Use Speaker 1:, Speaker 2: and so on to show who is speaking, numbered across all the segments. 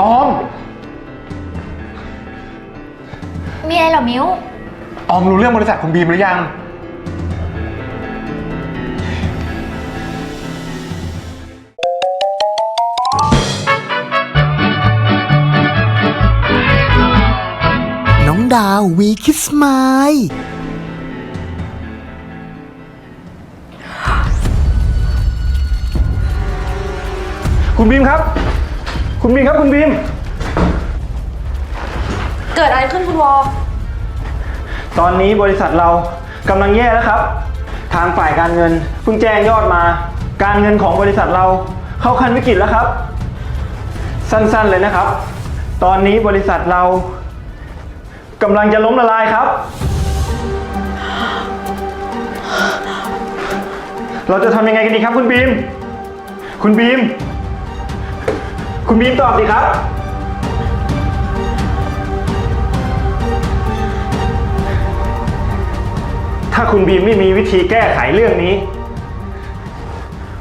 Speaker 1: ออม
Speaker 2: มีอะไรเหรอมิว
Speaker 1: ออมรู้เรื่องบริษัทคุณบีมหรือยัง
Speaker 3: น้องดาววีคิสไมล์
Speaker 1: คุณบีมครับ คุณบีมครับคุณบีม
Speaker 4: เกิดอะไรขึ้นคุณวอ
Speaker 1: ตอนนี้บริษัทเรากำลังแย่แล้วครับ ทางฝ่ายการเงินเพิ่งแจ้งยอดมา การเงินของบริษัทเราเข้าขั้นวิกฤตแล้วครับ สั้นๆเลยนะครับ ตอนนี้บริษัทเรากำลังจะล้มละลายครับ เราจะทำยังไงกันดีครับคุณบีม คุณบีม คุณบีมตอบสิครับ ถ้าคุณบีมไม่มีวิธีแก้ไขเรื่องนี้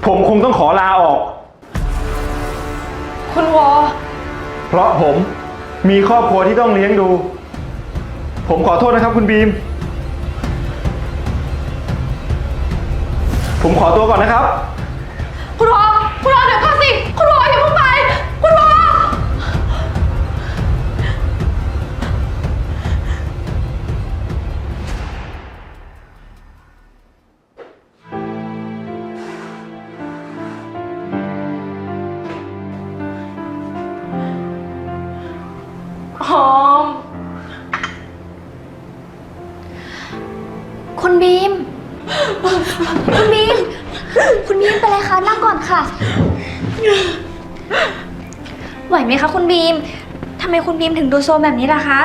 Speaker 1: ผมคงต้องขอลาออก
Speaker 4: คุณวอ
Speaker 1: เพราะผมมีครอบครัวที่ต้องเลี้ยงดู ผมขอโทษนะครับคุณบีม ผมขอตัวก่อนนะครับ
Speaker 4: คุณ
Speaker 2: บีมคุณบีมเป็นไรคะ นั่งก่อนค่ะ ไหวไหมคะ คุณบีม ทำไมคุณบีมถึงดูโซมแบบนี้ล่ะคะ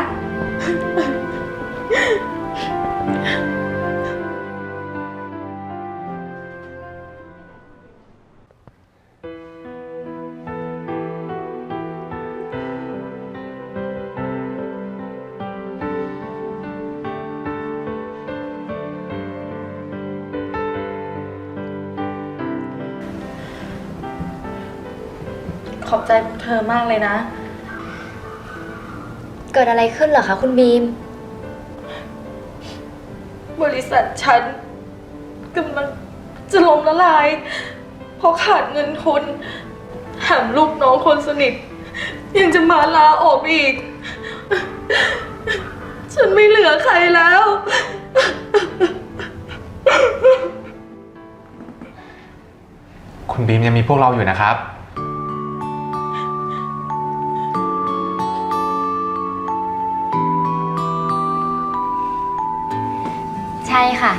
Speaker 4: เธอมากเลยนะ
Speaker 2: เกิดอะไรขึ้นเหรอคะคุณบีม
Speaker 4: บริษัทฉันกำลังจะล้มละลาย เพราะขาดเงินทุนแถมลูกน้องคนสนิท ยังจะมาลาออกอีก ฉันไม่เหลือใครแล้ว
Speaker 1: คุณบีมยังมีพวกเราอยู่นะครับ
Speaker 2: ช่ค่ะ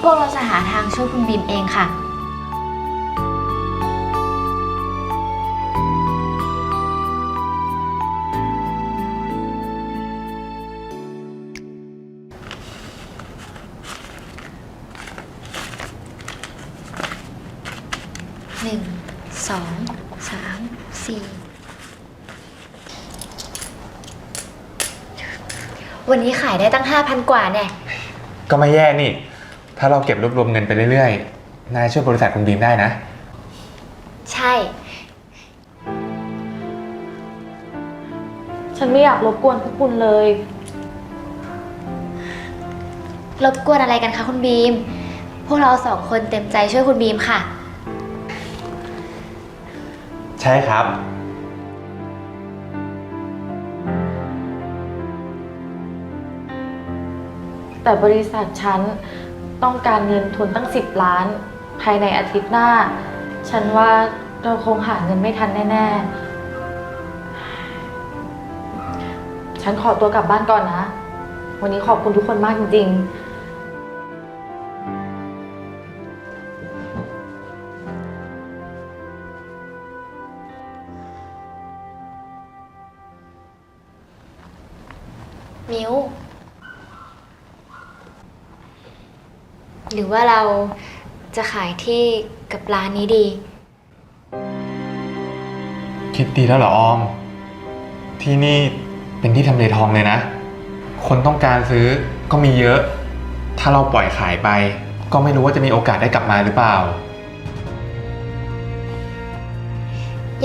Speaker 2: พวกเราจะหาทางช่วยคุณบีมเองค่ะ หนึ่ง สอง สาม สี่ วันนี้ขายได้ตั้งห้าพันกว่าแน่
Speaker 1: ก็ไม่แย่นี่ ถ้าเราเก็บรวบรวมเงินไปเรื่อยๆ นายช่วยบริษัทคุณบีมได้นะ
Speaker 2: ใช่
Speaker 4: ฉันไม่อยากรบกวนพวกคุณเลย
Speaker 2: รบกวนอะไรกันคะคุณบีม พวกเราสองคนเต็มใจช่วยคุณบีมค่ะ
Speaker 1: ใช่ครับ
Speaker 4: แต่บริษัทฉันต้องการเงินทุนตั้ง 10 ล้าน ภายในอาทิตย์หน้า ฉันว่าเราคงหาเงินไม่ทันแน่ๆ ฉันขอตัวกลับบ้านก่อนนะ วันนี้ขอบคุณทุกคนมากจริงๆ
Speaker 2: หรือว่าเราจะขายที่กับร้านนี้ดี
Speaker 1: คิดดีแล้วเหรอออม ที่นี่เป็นที่ทำเลทองเลยนะ คนต้องการซื้อก็มีเยอะ ถ้าเราปล่อยขายไป ก็ไม่รู้ว่าจะมีโอกาสได้กลับมาหรือเปล่า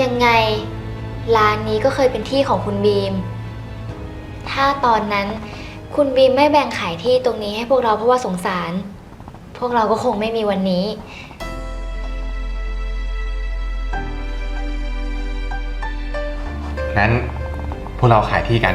Speaker 2: ยังไงร้านนี้ก็เคยเป็นที่ของคุณบีม ถ้าตอนนั้นคุณบีมไม่แบ่งขายที่ตรงนี้ให้พวกเราเพราะว่าสงสาร พวกเราก็คงไม่มีวันนี้
Speaker 5: งั้นพวกเราขายที่กัน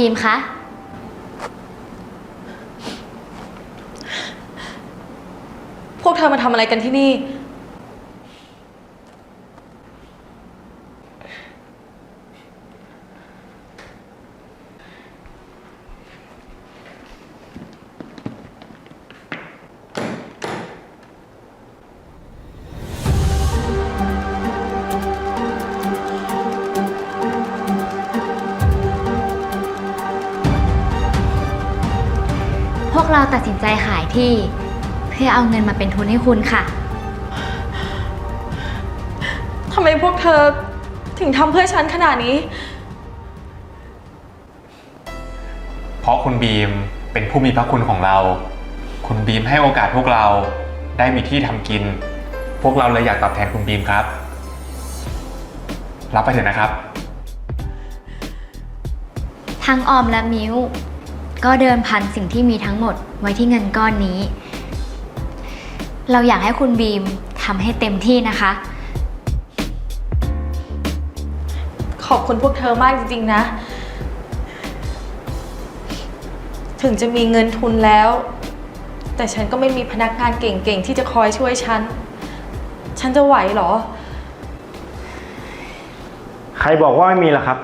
Speaker 2: บีมคะ
Speaker 4: พวกเธอมาทำอะไรกันที่นี่
Speaker 2: เราตัดสินใจขายที่ เพื่อเอาเงินมาเป็นทุนให้คุณค่ะ
Speaker 4: ทำไมพวกเธอถึงทำเพื่อฉันขนาดนี้
Speaker 5: เพราะคุณบีมเป็นผู้มีพระคุณของเรา คุณบีมให้โอกาสพวกเราได้มีที่ทำกิน พวกเราเลยอยากตอบแทนคุณบีมครับ รับไปเถอะนะครับ
Speaker 2: ทั้งออมและมิว ก็เดินพันสิ่งที่มีทั้งหมดไว้ที่เงินก้อนนี้ เราอยากให้คุณบีมทำให้เต็มที่นะคะ
Speaker 4: ขอบคุณพวกเธอมากจริงๆนะ ถึงจะมีเงินทุนแล้ว แต่ฉันก็ไม่มีพนักงานเก่งๆ ที่จะคอยช่วยฉัน ฉันจะไหวเหรอ
Speaker 1: ใครบอกว่าไม่มีล่ะครับ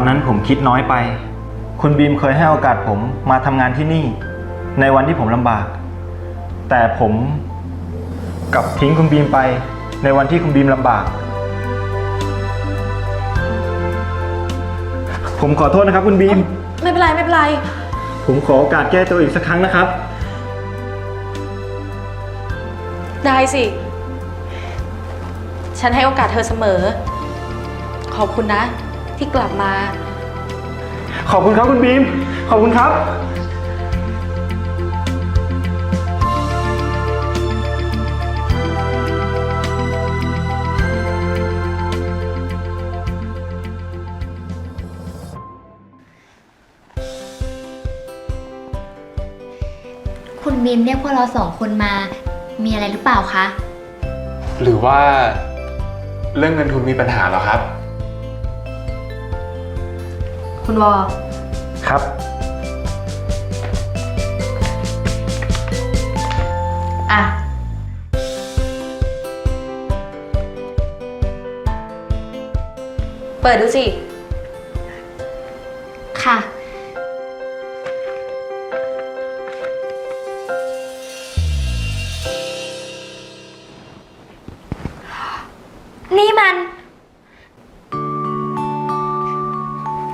Speaker 4: อ
Speaker 1: นนั้นผมคิดน้อยไป คุณบีมเคยให้โอกาสผมมาทำงานที่นี่ ในวันที่ผมลำบาก แต่ผมกลับทิ้งคุณบีมไป ในวันที่คุณบีมลำบาก ผมขอโทษนะครับ คุณบีม
Speaker 4: ไม่เป็นไรไม่เป็นไร
Speaker 1: ผมขอโอกาสแก้ตัวอีกสักครั้งนะครับ
Speaker 4: ได้สิ ฉันให้โอกาสเธอเสมอ ขอบคุณนะ ที่กลับมา
Speaker 1: ขอบคุณครับคุณบีม ขอบคุณครับ
Speaker 2: คุณบีมเรียกพวกเราสองคนมา มีอะไรหรือเปล่าคะ
Speaker 5: หรือว่าเรื่องเงินทุนมีปัญหาเหรอครับ
Speaker 4: คุณวอ
Speaker 1: ครับ
Speaker 4: อะ เปิดดูสิ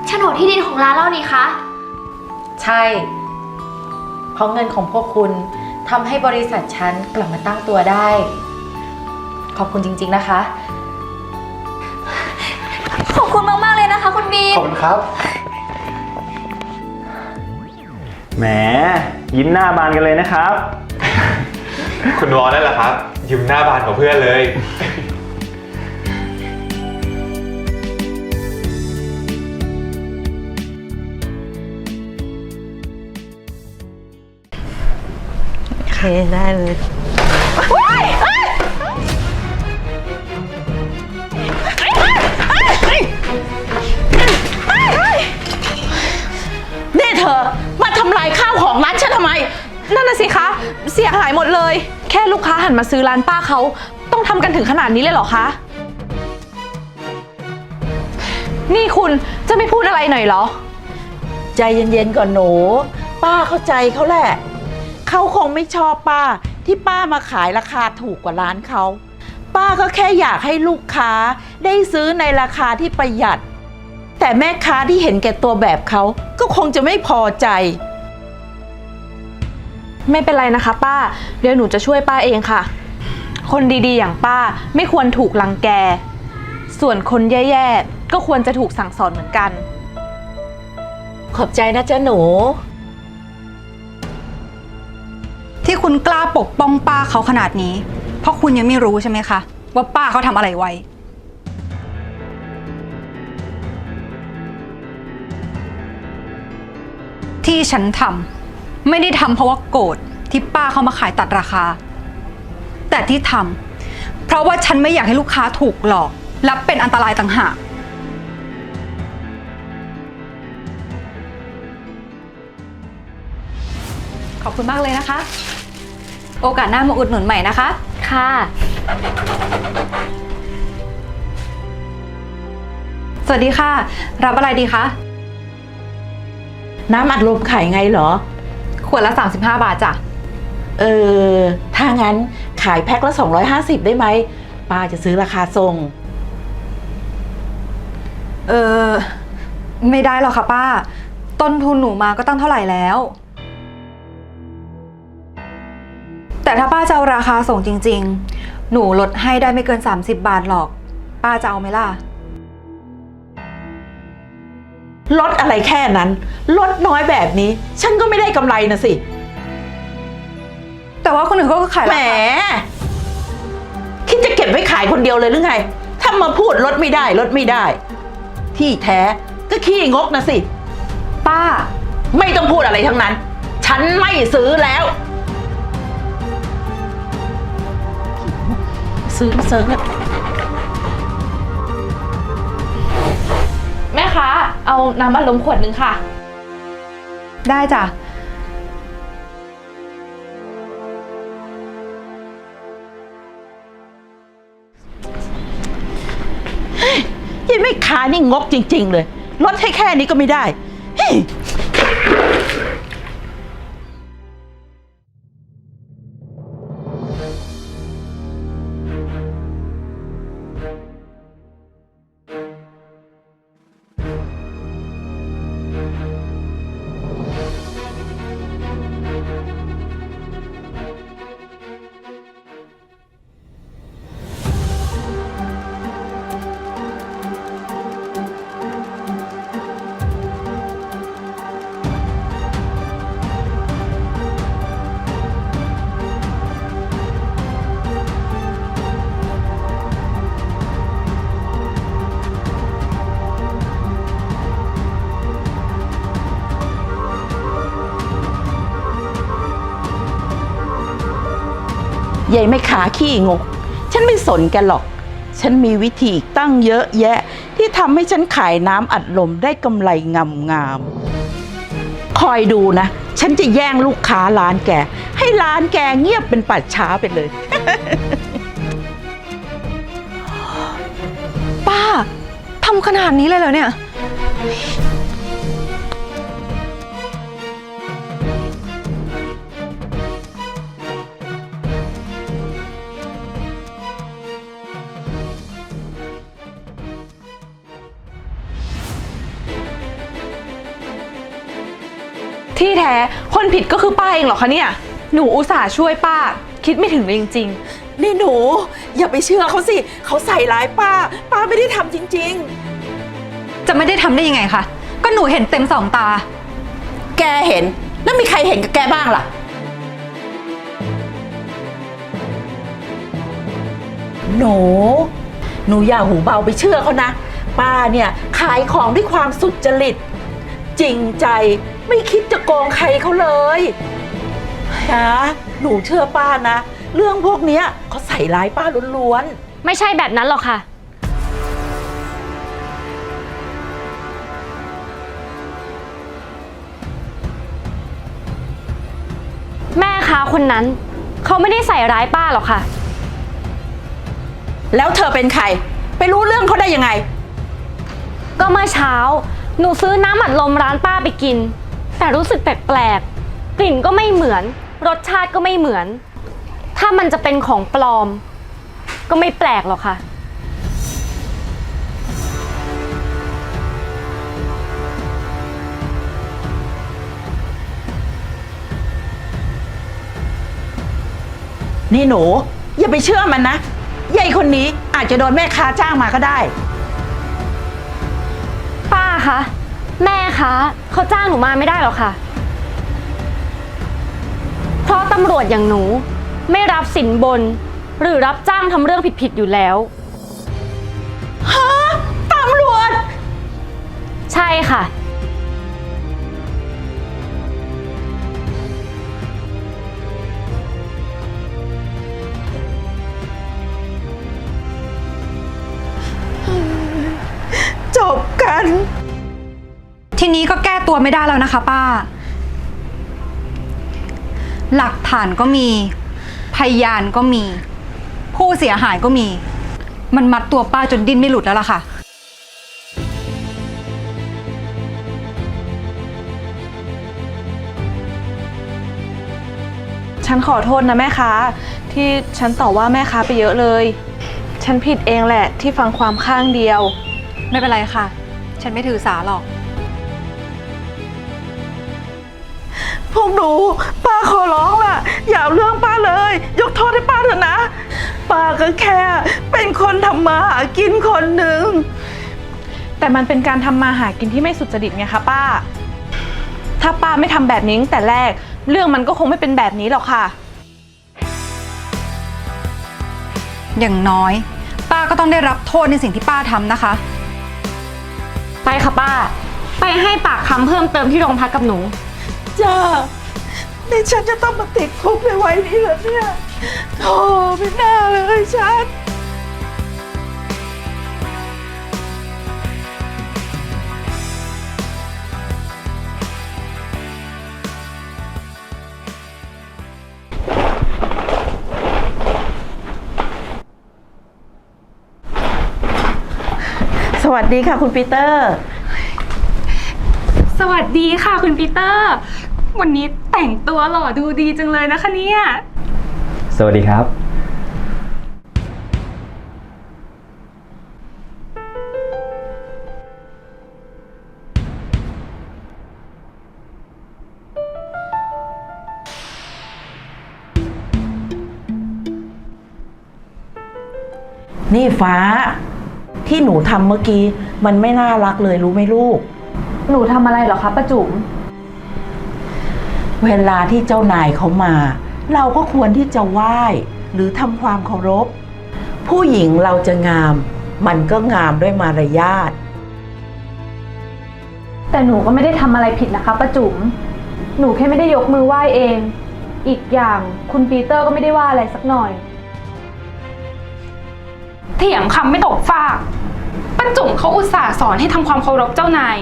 Speaker 2: โฉนดที่ดินของร้านเรานี่คะ
Speaker 4: ใช่ เพราะเงินของพวกคุณทำให้บริษัทฉันกลับมาตั้งตัวได้ ขอบคุณจริง ๆนะคะ
Speaker 2: ขอบคุณมาก ๆ เลยนะคะ คุณบีม
Speaker 5: ขอบคุณครับ
Speaker 1: แหม ยิ้มหน้าบานกันเลยนะครับ
Speaker 5: คุณวอนั่นแหละครับยืมหน้าบานกว่าเพื่อนเลย
Speaker 4: ได้เลยนเธอ มาทำลายข้า
Speaker 6: วของร้านฉันทำไม
Speaker 7: นั่นน่ะสิคะ เสียหายหมดเลย แค่ลูกค้าหันมาซื้อร้านป้าเขาต้องทำกันถึงขนาดนี้เลยเหรอคะ นี่คุณจะไม่พูดอะไรหน่อยเหรอ
Speaker 6: ใจเย็นๆก่อนหนู ป้าเข้าใจเขาแหละ เขาคงไม่ชอบป้า ที่ป้ามาขายราคาถูกกว่าร้านเขา ป้าก็แค่อยากให้ลูกค้าได้ซื้อในราคาที่ประหยัด แต่แม่ค้าที่เห็นแก่ตัวแบบเขาก็คงจะไม่พอใจ
Speaker 7: ไม่เป็นไรนะคะ ป้า เดี๋ยวหนูจะช่วยป้าเองค่ะ คนดีๆอย่างป้าไม่ควรถูกลังแก ส่วนคนแย่ๆก็ควรจะถูกสั่งสอนเหมือนกัน
Speaker 6: ขอบใจนะจ๊ะหนู
Speaker 8: ที่คุณกล้าปกป้องป้าเขาขนาดนี้ เพราะคุณยังไม่รู้ใช่ไหมคะ ว่าป้าเขาทำอะไรไว้ ที่ฉันทำไม่ได้ทำเพราะว่าโกรธที่ป้าเขามาขายตัดราคา แต่ที่ทำเพราะว่าฉันไม่อยากให้ลูกค้าถูกหลอกและเป็นอันตรายต่างหาก ขอบคุณมากเลยนะคะ โอกาสหน้ามาอุดหนุนใหม่นะคะ
Speaker 2: ค่ะ
Speaker 8: สวัสดีค่ะ รับอะไรดีคะ
Speaker 6: น้ำอัดลมขายไงเหรอ
Speaker 8: ขวดละ 35 บาทจ้ะ
Speaker 6: เออ ถ้างั้นขายแพ็คละ 250 ได้ไหม ป้าจะซื้อราคาทรง
Speaker 8: เออ ไม่ได้หรอกค่ะป้า ต้นทุนหนูมาก็ตั้งเท่าไหร่แล้ว แต่ถ้าป้าจะเอาราคาส่งจริง ๆ หนูลดให้ได้ไม่เกิน 30 บาทหรอก ป้าจะเอาไหมล่ะ
Speaker 6: ลดอะไรแค่นั้น ลดน้อยแบบนี้ ฉันก็ไม่ได้กำไรนะสิ
Speaker 8: แต่ว่าคนอื่นเขาก็ขาย
Speaker 6: แหม
Speaker 8: ราคา
Speaker 6: คิดจะเก็บไว้ขายคนเดียวเลยหรือไง ถ้ามาพูดลดไม่ได้ลดไม่ได้ ที่แท้ก็ขี้งกนะสิ
Speaker 8: ป้า
Speaker 6: ไม่ต้องพูดอะไรทั้งนั้น ฉันไม่ซื้อแล้ว ซื้อเซิร์ฟ
Speaker 7: แม่คะเอาน้ำอัดลมขวดหนึ่งค่ะ
Speaker 8: ได้จ้ะ
Speaker 6: ยังไม่ขายนี่งกจริง ๆ เลย ลดให้แค่นี้ก็ไม่ได้เฮ้ย ยายไม่ขาขี้งก ฉันไม่สนแกหรอก ฉันมีวิธีอีกตั้งเยอะแยะ ที่ทำให้ฉันขายน้ำอัดลมได้กำไรงามงามๆคอยดูนะ ฉันจะแย่งลูกค้าร้านแก ให้ร้านแกเงียบเป็นปัดช้าไปเลย
Speaker 8: ป้าทำขนาดนี้เลยเหรอเนี่ย
Speaker 7: ที่แท้คนผิดก็คือป้าเองเหรอคะเนี่ย หนูอุตส่าห์ช่วยป้า คิดไม่ถึงเลยจริง
Speaker 6: นี่หนู อย่าไปเชื่อเขาสิ เขาใส่ร้ายป้า ป้าไม่ได้ทำจริง
Speaker 8: จะไม่ได้ทำได้ยังไงคะ ก็หนูเห็นเต็มสองตา
Speaker 6: ๆ แกเห็น แล้วมีใครเห็นกับแกบ้างล่ะ หนู หนูอย่าหูเบาไปเชื่อเขานะ ป้าเนี่ยขายของด้วยความสุจริต จริงใจไม่คิดจะ โกงใครเขาเลยนะหนูเชื่อป้านะ เรื่องพวกเนี้ยเขาใส่ร้ายป้าล้วนๆ
Speaker 2: ไม่ใช่แบบนั้นหรอกค่ะ แม่ค้าคนนั้น
Speaker 9: เขาไม่ได้ใส่ร้ายป้าหรอกค่ะ
Speaker 6: แล้วเธอเป็นใคร ไปรู้เรื่องเขาได้ยังไง
Speaker 9: ก็เมื่อเช้า หนูซื้อน้ำอัดลมร้านป้าไปกิน แต่รู้สึกแปลกๆ กลิ่นก็ไม่เหมือน รสชาติก็ไม่เหมือน ถ้ามันจะเป็นของปลอม ก็ไม่แปลกหรอกค่ะ
Speaker 6: นี่หนูอย่าไปเชื่อมันนะยายคนนี้อาจจะโดนแม่ค้าจ้างมาก็ได้
Speaker 9: ป้าคะ แม่คะเขาจ้างหนูมาไม่ได้หรอกค่ะ เพราะตำรวจอย่างหนูไม่รับสินบน หรือรับจ้างทำเรื่องผิดๆอยู่แล้ว
Speaker 6: ฮะตำรวจ
Speaker 9: ใช่ค่ะ
Speaker 8: นี้ก็แก้ตัวไม่ได้แล้วนะคะ ป้า หลักฐานก็มี พยานก็มี ผู้เสียหายก็มี มันมัดตัวป้าจนดิ้นไม่หลุดแล้วล่ะค่ะ
Speaker 7: ฉันขอโทษนะแม่ค้า ที่ฉันต่อว่าแม่ค้าไปเยอะเลย ฉันผิดเองแหละที่ฟังความข้างเดียว
Speaker 8: ไม่เป็นไรค่ะ ฉันไม่ถือสาหรอก
Speaker 6: พวกหนูป้าขอร้องล่ะ อย่าเอาเรื่องป้าเลย ยกโทษให้ป้าเถอะนะ ป้าก็แค่เป็นคนทำมาหากินคนหนึ่ง
Speaker 7: แต่มันเป็นการทำมาหากินที่ไม่สุจริตไงคะป้า ถ้าป้าไม่ทำแบบนี้ตั้งแต่แรก เรื่องมันก็คงไม่เป็นแบบนี้หรอกค่ะ
Speaker 8: อย่างน้อย ป้าก็ต้องได้รับโทษในสิ่งที่ป้าทำนะคะ
Speaker 9: ไปค่ะป้า ไปให้ปากคำเพิ่มเติมที่โรงพักกับหนู
Speaker 6: จ้านี่ฉันจะต้องมาติดคุกในวัยนี้เหรอเนี่ยโธ่ไม่น่าเลยฉัน สวัสดีค่ะคุณปีเตอร์
Speaker 10: สวัสดีค่ะคุณปีเตอร์ วันนี้แต่งตัวหล่อดูดีจังเลยนะคะเนี่ย
Speaker 1: สวัสดีครับ
Speaker 6: นี่ฟ้า ที่หนูทำเมื่อกี้ มันไม่น่ารักเลยรู้ไหมลูก
Speaker 7: หนูทำอะไรเหรอคะป้าจุ๋ม
Speaker 6: เวลาที่เจ้านายเขามา เราก็ควรที่จะไหว้หรือทำความเคารพ ผู้หญิงเราจะงาม มันก็งามด้วยมารยาท
Speaker 7: แต่หนูก็ไม่ได้ทำอะไรผิดนะคะป้าจุ๋มหนูแค่ไม่ได้ยกมือไหว้เอง อีกอย่างคุณปีเตอร์ก็ไม่ได้ว่าอะไรสักหน่อย
Speaker 10: เถียงคำไม่ตกฟากป้าจุ๋มเขาอุตส่าห์สอนให้ทำความเคารพเจ้านาย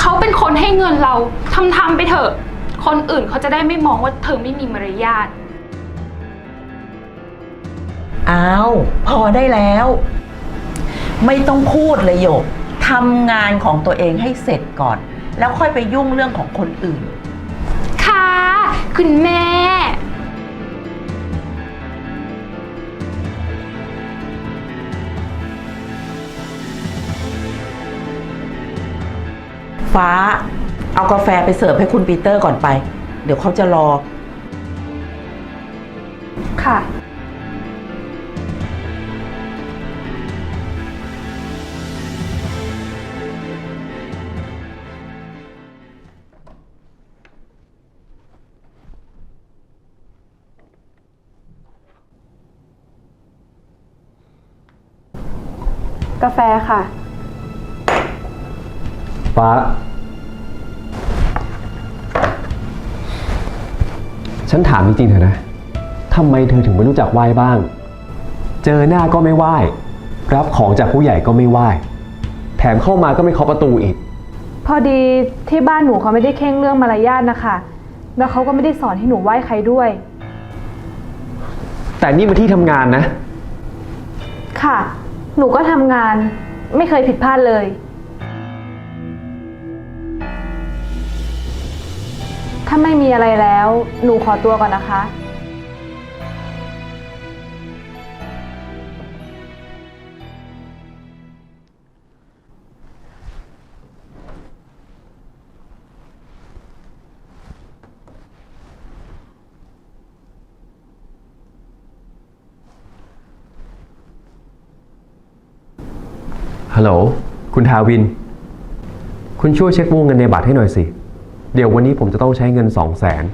Speaker 10: เขาเป็นคนให้เงินเราทำทำไปเถอะ คนอื่นเขาจะได้ไม่มองว่าเธอไม่มีมารยาท
Speaker 6: อ้าว พอได้แล้ว ไม่ต้องพูดเลยโยกทำงานของตัวเองให้เสร็จก่อน แล้วค่อยไปยุ่งเรื่องของคนอื่น
Speaker 10: ค่ะ คุณแม่
Speaker 6: ฟ้า เอากาแฟไปเสิร์ฟให้คุณปีเตอร์ก่อนไป เดี๋ยวเขาจะรอ
Speaker 7: ค่ะ กาแฟค่ะ
Speaker 11: ฟ้า ฉันถามจริงๆเถอะนะทำไมเธอถึงไม่รู้จักไหว้บ้าง เจอหน้าก็ไม่ไหว้ รับของจากผู้ใหญ่ก็ไม่ไหว้ แถมเข้ามาก็ไม่เคาะประตูอีก
Speaker 7: พอดีที่บ้านหนูเขาไม่ได้เข่งเรื่องมารยาทนะคะ แล้วเขาก็ไม่ได้สอนให้หนูไหว้ใครด้วย
Speaker 11: แต่นี่มันที่ทำงานนะ
Speaker 7: ค่ะ หนูก็ทำงานไม่เคยผิดพลาดเลย ถ้าไม่มีอะไรแล้ว หนูขอตัวก่อนนะคะ
Speaker 11: ฮัลโหล คุณทาวิน คุณช่วยเช็ควงเงินในบัตรให้หน่อยสิ เดี๋ยววันนี้ผมจะต้องใช้เงินสองแสน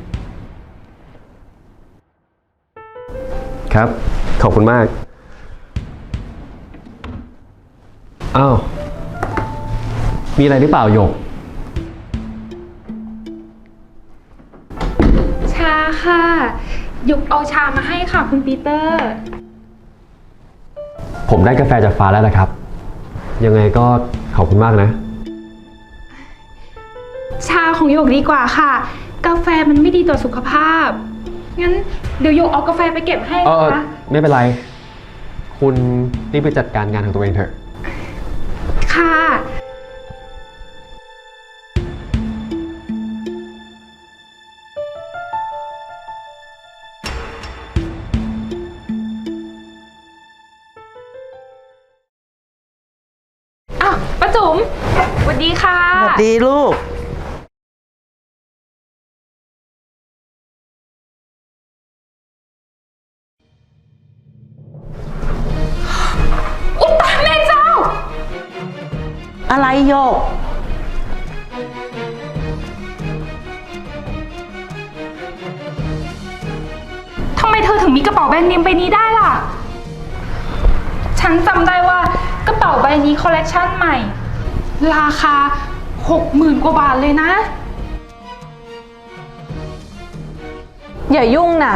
Speaker 11: ครับ ขอบคุณมาก อ้าว มีอะไรหรือเปล่าโยก
Speaker 10: ชาค่ะ หยกเอาชามาให้ค่ะคุณปีเตอร์
Speaker 11: ผมได้กาแฟจากฟ้าแล้วนะครับ ยังไงก็ขอบคุณมากนะ
Speaker 10: ชา ของหยกดีกว่าค่ะ กาแฟมันไม่ดีต่อสุขภาพ งั้นเดี๋ยวหยกเอากาแฟไปเก็บให้
Speaker 11: เอ
Speaker 10: นะ
Speaker 11: อ
Speaker 10: คะ
Speaker 11: ไม่เป็นไร คุณรีบไปจัดการงานของตัวเองเถอะ
Speaker 10: ค่ะ อ้าวป้าจุ๋มสวัสดีค่ะ
Speaker 6: สวัสดีลูก
Speaker 10: ชันใหม่ ราคา 60,000 กว่าบาทเลยนะ
Speaker 7: อย่ายุ่งนะ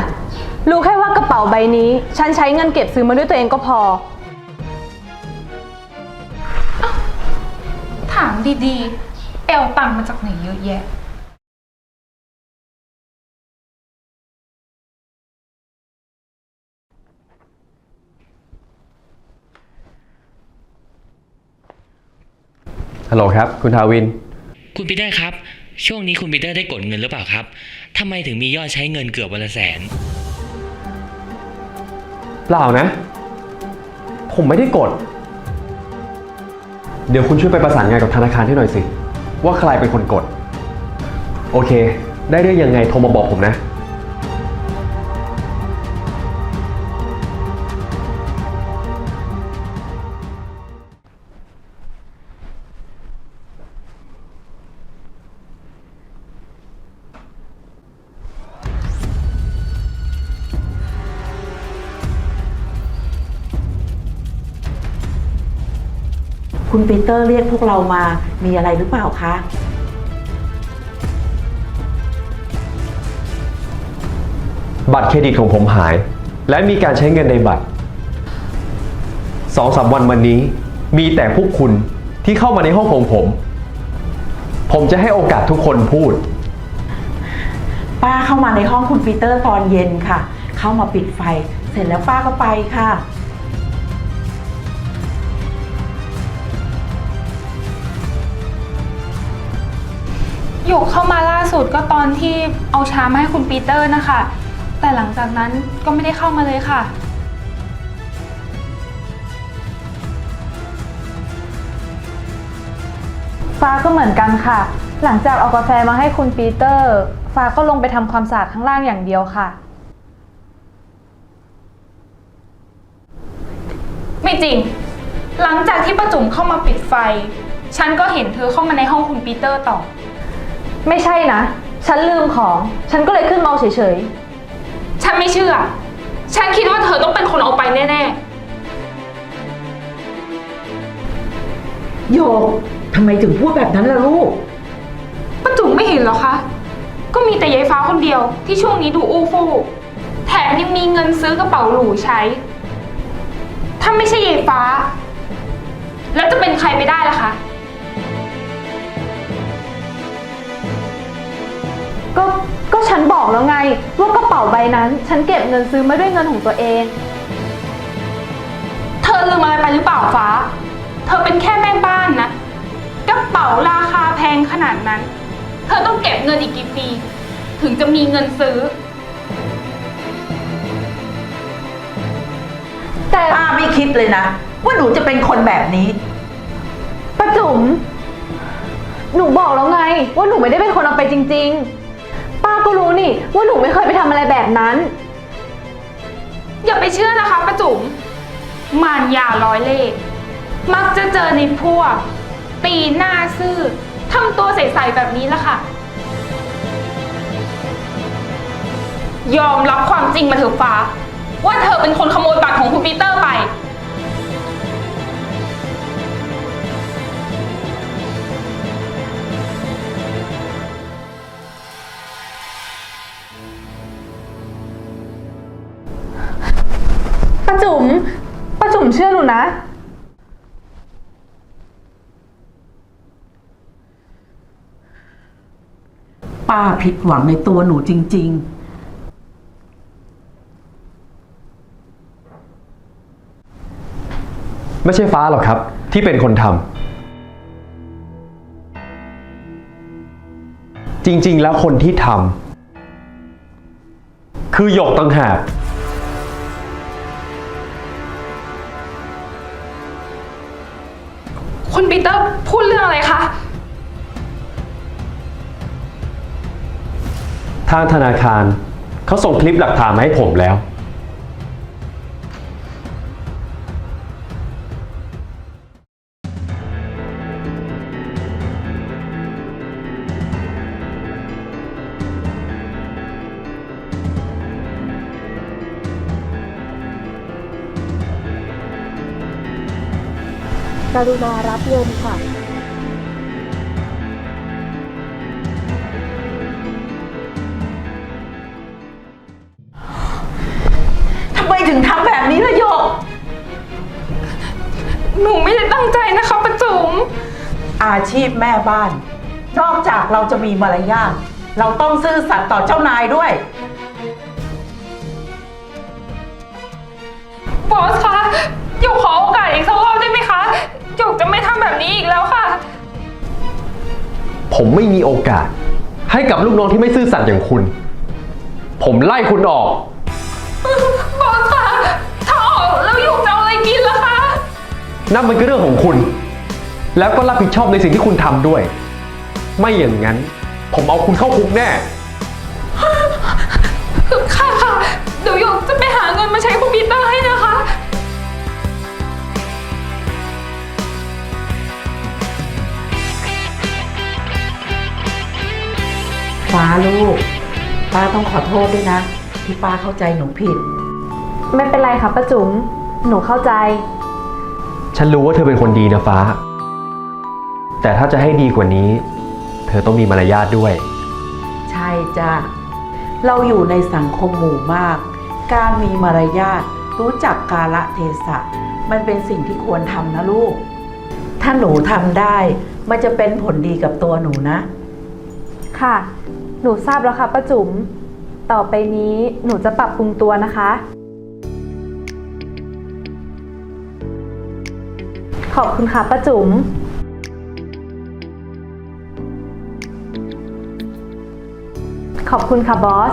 Speaker 7: รู้แค่ว่ากระเป๋าใบนี้ ฉันใช้เงินเก็บซื้อมาด้วยตัวเองก็พอ
Speaker 10: ถามดีๆ แอลตังค์มาจากไหนเยอะแยะ
Speaker 11: ฮัลโหลครับ คุณทาวิน
Speaker 12: คุณปีเตอร์ครับ ช่วงนี้คุณปีเตอร์ได้กดเงินหรือเปล่าครับทำไมถึงมียอดใช้เงินเกือบวันละแสน
Speaker 11: เปล่านะ ผมไม่ได้กด เดี๋ยวคุณช่วยไปประสานงานกับธนาคารให้หน่อยสิ ว่าใครเป็นคนกด โอเค ได้เรื่องยังไงโทรมาบอกผมนะ
Speaker 6: คุณปีเตอร์เรียกพวกเรามามีอะไรหรือเปล่าคะ
Speaker 11: บัตรเครดิตของผมหาย และมีการใช้เงินในบัตรสองสามวันวันนี้ มีแต่พวกคุณที่เข้ามาในห้องของผม ผมจะให้โอกาสทุกคนพูด
Speaker 6: ป้าเข้ามาในห้องคุณปีเตอร์ตอนเย็นค่ะ เข้ามาปิดไฟ เสร็จแล้วป้าก็ไปค่ะ
Speaker 10: หยกเข้ามาล่าสุดก็ตอนที่เอาชามาให้คุณปีเตอร์นะคะ แต่หลังจากนั้นก็ไม่ได้เข้ามาเลยค่ะ
Speaker 7: ฟ้าก็เหมือนกันค่ะ หลังจากเอากาแฟมาให้คุณปีเตอร์ ฟ้าก็ลงไปทำความสะอาดข้างล่างอย่างเดียวค่ะ
Speaker 10: ไม่จริง หลังจากที่ป้าจุ๋มเข้ามาปิดไฟ ฉันก็เห็นเธอเข้ามาในห้องคุณปีเตอร์ต่อ
Speaker 7: ไม่ใช่นะ ฉันลืมของ ฉันก็เลยขึ้นมาเอาเฉย
Speaker 10: ฉันไม่เชื่อ ฉันคิดว่าเธอต้องเป็นคนเอาไปแน่
Speaker 6: โยกทำไมถึงพูดแบบนั้นล่ะลูก
Speaker 10: ๆป้าจุ๋มไม่เห็นเหรอคะ ก็มีแต่ยายฟ้าคนเดียวที่ช่วงนี้ดูอู้ฟู่แถมยังมีเงินซื้อกระเป๋าหรูใช้ ถ้าไม่ใช่ยายฟ้า แล้วจะเป็นใครไปได้ล่ะคะ
Speaker 7: แล้วไงว่ากระเป๋าใบนั้น ฉันเก็บเงินซื้อมาด้วยเงินของตัวเอง
Speaker 10: เธอลืมอะไรไปหรือเปล่าฟ้า เธอเป็นแค่แม่บ้านนะ กระเป๋าราคาแพงขนาดนั้น เธอต้องเก็บเงินอีกกี่ปี ถึงจะมีเงินซื้อ
Speaker 7: แต่
Speaker 6: ป้าไม่คิดเลยนะ ว่าหนูจะเป็นคนแบบนี้
Speaker 7: ป้าจุ๋มหนูบอกแล้วไง ว่าหนูไม่ได้เป็นคนเอาไปจริงๆป้า ก็รู้นี่ว่าหนูไม่เคยไปทำอะไรแบบนั้น
Speaker 10: อย่าไปเชื่อนะคะประจุมมารยาร้อยเล่ห์มักจะเจอในพวก ตีหน้าซื่อทำตัวใสๆแบบนี้ละค่ะ ยอมรับความจริงมาเถอะฟ้า ว่าเธอเป็นคนขโมยบัตรของคุณปีเตอร์ไป
Speaker 7: นูนะ
Speaker 6: ป้าผิดหวังในตัวหนูจริงๆ
Speaker 11: ไม่ใช่ฟ้าหรอกครับ ที่เป็นคนทำจริง ๆ แล้วคนที่ทำคือหยกต่างหาก
Speaker 10: คุณปีเตอร์พูดเรื่องอะไรคะ
Speaker 11: ทางธนาคารเขาส่งคลิปหลักฐานมาให้ผมแล้ว
Speaker 7: รุณารับเงินค่ะ
Speaker 6: ทำไมถึงทำแบบนี้ล่ะโยก
Speaker 10: หนูไม่ได้ตั้งใจนะคะประจุม
Speaker 6: อาชีพแม่บ้าน นอกจากเราจะมีมารยาทเราต้องซื่อสัตย์ต่อเจ้านายด้วย
Speaker 10: นี้อีกแล้วค่ะ
Speaker 11: ผมไม่มีโอกาส ให้กับลูกน้องที่ไม่ซื่อสัตย์อย่างคุณ ผมไล่คุณออก
Speaker 10: บอสคะถ้าออกแล้วหยกจะเอาอะไรกินล่ะคะ
Speaker 11: นั่นมันก็เรื่องของคุณ แล้วก็รับผิดชอบในสิ่งที่คุณทำด้วย ไม่อย่างนั้น ผมเอาคุณเข้าคุกแน่
Speaker 10: ค่ะค่ะ เดี๋ยวหยกจะไปหาเงินมาใช้คุณปีเตอร์ให้นะคะ
Speaker 6: ฟ้าลูก ป้าต้องขอโทษด้วยนะ ที่ป้าเข้าใจหนูผิด
Speaker 7: ไม่เป็นไรค่ะป้าจุ๋มหนูเข้าใจ
Speaker 11: ฉันรู้ว่าเธอเป็นคนดีนะฟ้า แต่ถ้าจะให้ดีกว่านี้ เธอต้องมีมารยาทด้วย
Speaker 6: ใช่จ้ะเราอยู่ในสังคมหมู่มาก การมีมารยาทรู้จักกาละเทศะ มันเป็นสิ่งที่ควรทำนะลูก ถ้าหนูทำได้ มันจะเป็นผลดีกับตัวหนูนะ
Speaker 7: ค่ะ หนูทราบแล้วค่ะป้าจุ๋ม ต่อไปนี้หนูจะปรับปรุงตัวนะคะ ขอบคุณค่ะป้าจุ๋ม ขอบคุณค่ะบอส